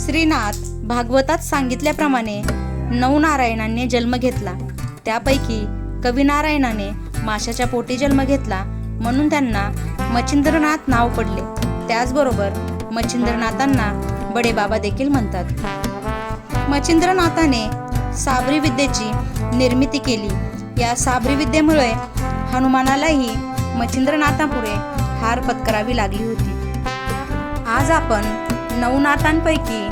श्रीनाथ भागवतात सांगितल्याप्रमाणे नऊ नारायणांनी जन्म घेतला. त्यापैकी कविनारायणाने माशाच्या पोटी जन्म घेतला म्हणून त्यांना मच्छिंद्रनाथ नाव पडले. त्याचबरोबर मच्छिंद्रनाथांना बडे बाबा देखील म्हणतात. मच्छिंद्रनाथाने साबरी विद्येची निर्मिती केली. या साबरी विद्येमुळे हनुमानालाही मच्छिंद्रनाथापुढे हार पत्करावी लागली होती. आज आपण नवनाथांपैकी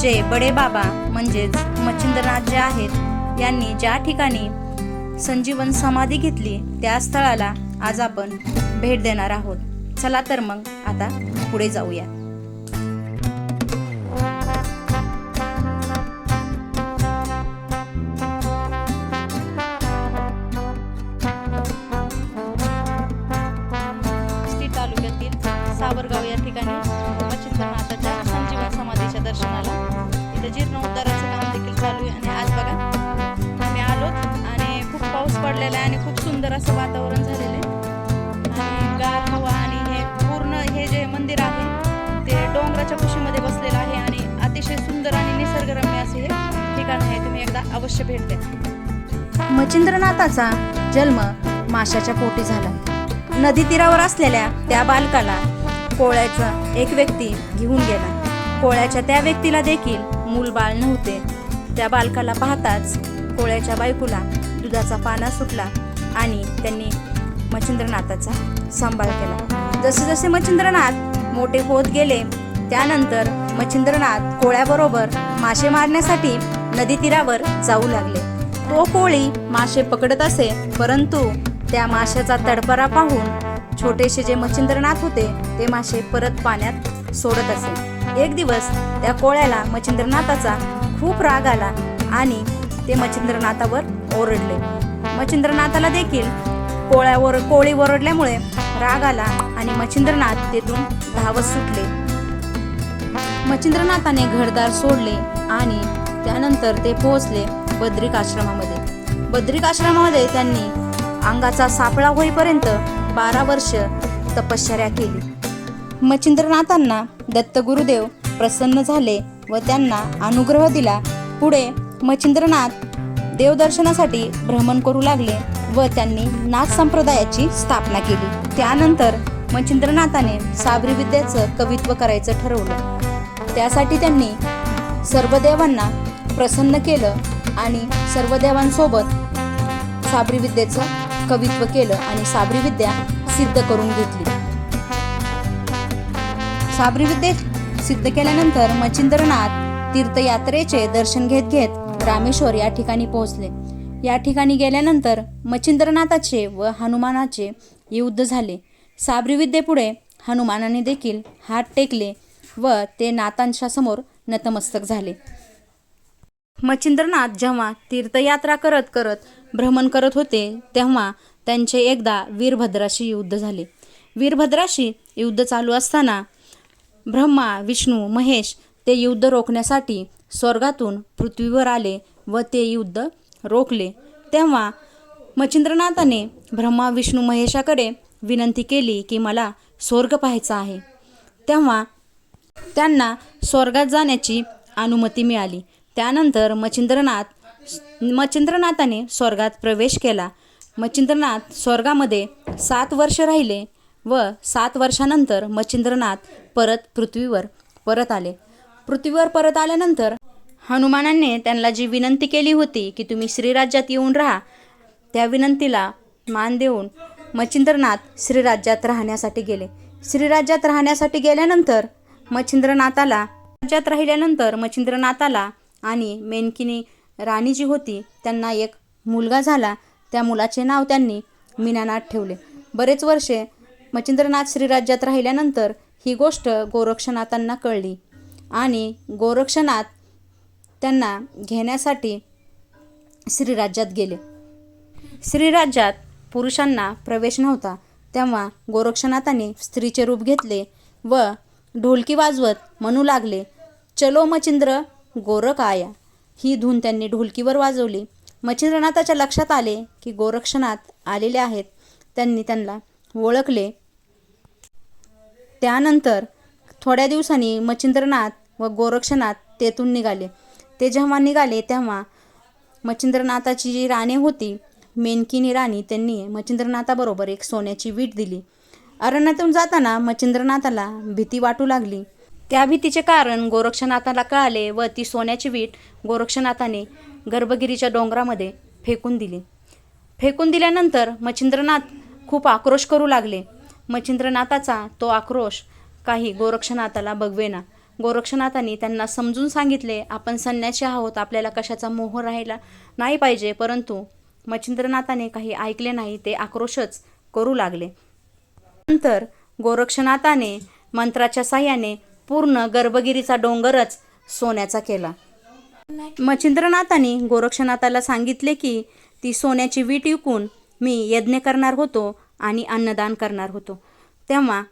जे बडे बाबा म्हणजेच मच्छिंद्रनाथ जे आहेत यांनी ज्या ठिकाणी संजीवन समाधी घेतली त्या स्थळाला आज आपण भेट देणार आहोत. चला तर मग आता पुढे जाऊया सुंदर असं वातावरण झालेलं आहे. आणि गार हवा आणि हे पूर्ण हे जे मंदिर आहे ते डोंगराच्या कुशीमध्ये बसलेलं आहे आणि अतिशय सुंदर आणि निसर्गरम्य असे हे ठिकाण आहे. तुम्ही एकदा अवश्य भेट द्या. मच्छिंद्रनाथाचा जन्म माशाच्या पोटी झाला. नदी तीरावर असलेल्या त्या बालकाला कोळ्याचा एक व्यक्ती घेऊन गेला. कोळ्याच्या त्या व्यक्तीला देखील मूल बाळ नव्हते. त्या बालकाला पाहताच कोळ्याच्या बायकोला दुधाचा पाना सुटला. आणि त्यांनी मच्छिंद्रनाथाचा सांभाळ केला. जसे जसे मच्छिंद्रनाथ मोठे होत गेले त्यानंतर मच्छिंद्रनाथ कोळ्याबरोबर मासे मारण्यासाठी नदी तीरावर जाऊ लागले. तो कोळी मासे पकडत असे परंतु त्या माशाचा तडपरा पाहून छोटेसे जे मच्छिंद्रनाथ होते ते मासे परत पाण्यात सोडत असे. एक दिवस त्या कोळ्याला मच्छिंद्रनाथाचा खूप राग आला आणि ते मच्छिंद्रनाथावर ओरडले. मच्छिंद्रनाथाला देखील कोळ्यावर कोळी ओरडल्यामुळे राग आला आणि मच्छिंद्रनाथ तेथून धावत सुटले. मच्छिंद्रनाथाने घरदार सोडले आणि त्यानंतर ते पोहोचले बद्रिक आश्रमामध्ये. बद्रिक आश्रमामध्ये त्यांनी अंगाचा सापळा होईपर्यंत बारा वर्ष तपश्चर्या केली. मच्छिंद्रनाथांना दत्त गुरुदेव प्रसन्न झाले व त्यांना अनुग्रह दिला. पुढे मच्छिंद्रनाथ देवदर्शनासाठी भ्रमण करू लागले व त्यांनी नाथ संप्रदायाची स्थापना केली. त्यानंतर मच्छिंद्रनाथाने साबरी विद्येचं कवित्व करायचं ठरवलं. त्यासाठी त्यांनी सर्व देवांना प्रसन्न केलं आणि सर्व देवांसोबत साबरी विद्येचं कवित्व केलं आणि साबरी विद्या सिद्ध करून घेतली. साबरी विद्ये सिद्ध केल्यानंतर मच्छिंद्रनाथ तीर्थयात्रेचे दर्शन घेत घेत रामेश्वर या ठिकाणी पोहोचले. या ठिकाणी गेल्यानंतर मच्छिंद्रनाथाचे व हनुमानाचे युद्ध झाले. साबरी विद्येपुढे हनुमानाने देखील हात टेकले व ते नाथांच्या समोर नतमस्तक झाले. मच्छिंद्रनाथ जेव्हा तीर्थयात्रा करत करत भ्रमण करत होते तेव्हा त्यांचे एकदा वीरभद्राशी युद्ध झाले. वीरभद्राशी युद्ध चालू असताना ब्रह्मा विष्णू महेश ते युद्ध रोखण्यासाठी स्वर्गातून पृथ्वीवर आले व ते युद्ध रोखले. तेव्हा मच्छिंद्रनाथाने ब्रह्मा विष्णू महेशाकडे विनंती केली की मला स्वर्ग पाहायचा आहे. तेव्हा त्यांना स्वर्गात जाण्याची अनुमती मिळाली. त्यानंतर मच्छिंद्रनाथ मच्छिंद्रनाथाने स्वर्गात प्रवेश केला. मच्छिंद्रनाथ स्वर्गामध्ये सात वर्ष राहिले व सात वर्षानंतर मच्छिंद्रनाथ परत पृथ्वीवर परत आले. पृथ्वीवर परत आल्यानंतर हनुमानाने त्यांना जी विनंती केली होती की तुम्ही श्रीराज्यात येऊन राहा त्या विनंतीला मान देऊन मच्छिंद्रनाथ श्रीराज्यात राहण्यासाठी गेले. श्रीराज्यात राहण्यासाठी गेल्यानंतर मच्छिंद्रनाथाला राज्यात राहिल्यानंतर मच्छिंद्रनाथाला आणि मेनकिनी राणी जी होती त्यांना एक मुलगा झाला. त्या मुलाचे नाव त्यांनी मीनानाथ ठेवले. बरेच वर्षे मच्छिंद्रनाथ श्रीराज्यात राहिल्यानंतर ही गोष्ट गोरक्षनाथांना कळली. आणि गोरक्षनाथ त्यांना घेण्यासाठी श्रीराज्यात गेले. श्रीराज्यात पुरुषांना प्रवेश नव्हता. तेव्हा गोरक्षनाथाने स्त्रीचे रूप घेतले व ढोलकी वाजवत म्हणू लागले चलो मचिंद्र गोरख आया. ही धून त्यांनी ढोलकीवर वाजवली. मच्छिंद्रनाथाच्या लक्षात आले की गोरक्षनाथ आलेले आहेत. त्यांनी त्यांना ओळखले. त्यानंतर थोड्या दिवसांनी मच्छिंद्रनाथ व गोरक्षनाथ तेथून निघाले. ते जेव्हा निघाले तेव्हा मच्छिंद्रनाथाची जी राणी होती मेनकिनी राणी त्यांनी मच्छिंद्रनाथाबरोबर एक सोन्याची वीट दिली. अरण्यातून जाताना मच्छिंद्रनाथाला भीती वाटू लागली. त्या भीतीचे कारण गोरक्षनाथाला कळाले व ती सोन्याची वीट गोरक्षनाथाने गर्भगिरीच्या डोंगरामध्ये फेकून दिली. फेकून दिल्यानंतर मच्छिंद्रनाथ खूप आक्रोश करू लागले. मच्छिंद्रनाथाचा तो आक्रोश काही गोरक्षनाथाला बघवेना. गोरक्षनाथांनी त्यांना समजून सांगितले आपण संन्याशी आहोत आपल्याला कशाचा मोह राहिला नाही पाहिजे परंतु मच्छिंद्रनाथाने काही ऐकले नाही ते आक्रोशच करू लागले. नंतर गोरक्षनाथाने मंत्राच्या साह्याने पूर्ण गर्भगिरीचा डोंगरच सोन्याचा केला. मच्छिंद्रनाथाने गोरक्षनाथाला सांगितले की ती सोन्याची वीट विकून मी यज्ञ करणार होतो आणि अन्नदान करणार होतो. तेव्हा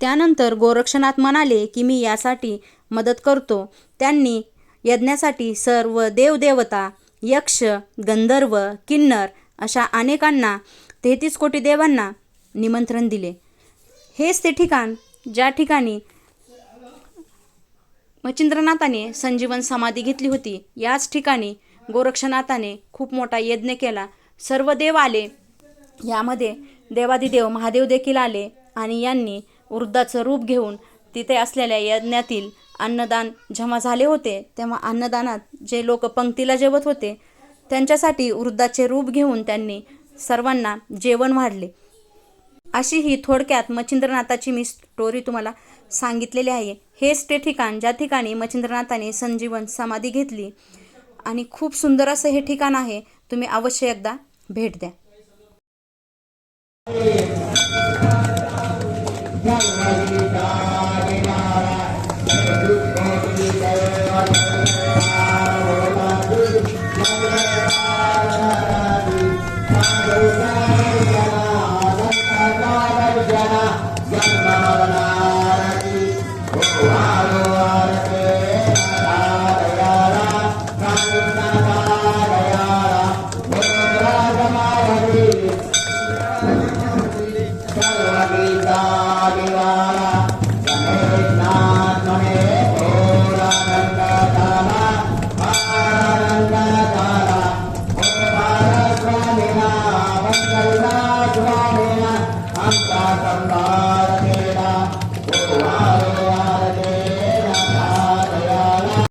त्यानंतर गोरक्षनाथ म्हणाले की मी यासाठी मदत करतो. त्यांनी यज्ञासाठी सर्व देवदेवता यक्ष गंधर्व किन्नर अशा अनेकांना तेहतीस कोटी देवांना निमंत्रण दिले. हेच ते ठिकाण ज्या ठिकाणी मच्छिंद्रनाथाने संजीवन समाधी घेतली होती. याच ठिकाणी गोरक्षनाथाने खूप मोठा यज्ञ केला. सर्व देव आले. यामध्ये देवादिदेव महादेव देखील आले आणि यांनी वृद्धाचं रूप घेऊन तिथे असलेल्या यज्ञातील अन्नदान जेव्हा झाले होते तेव्हा अन्नदानात जे लोक पंक्तीला जेवत होते त्यांच्यासाठी वृद्धाचे रूप घेऊन त्यांनी सर्वांना जेवण वाढले. अशी ही थोडक्यात मच्छिंद्रनाथाची मी स्टोरी तुम्हाला सांगितलेली आहे. हेच ते ठिकाण ज्या ठिकाणी मच्छिंद्रनाथाने संजीवन समाधी घेतली. आणि खूप सुंदर असं हे ठिकाण आहे. तुम्ही अवश्य एकदा भेट द्या.